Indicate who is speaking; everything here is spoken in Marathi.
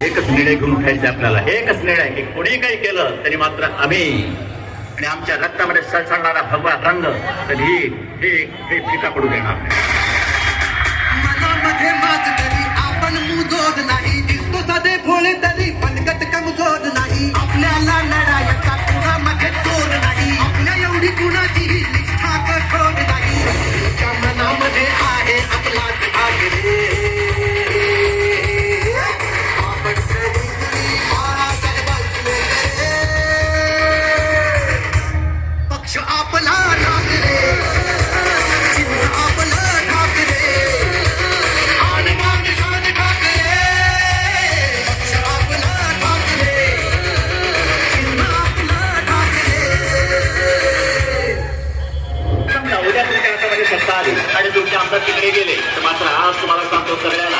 Speaker 1: एकच निर्णय घेऊन उठायचे आपल्याला. एकच निर्णय की कोणी काही केलं तरी मात्र आम्ही आणि आमच्या रक्तामध्ये सळसळणारा भगवा रंग कधी हे हे फिका पडू देणार शकता
Speaker 2: आली आणि तुमच्या आमदार तिकडे गेले तर मात्र आज तुम्हाला सांगतो सगळ्या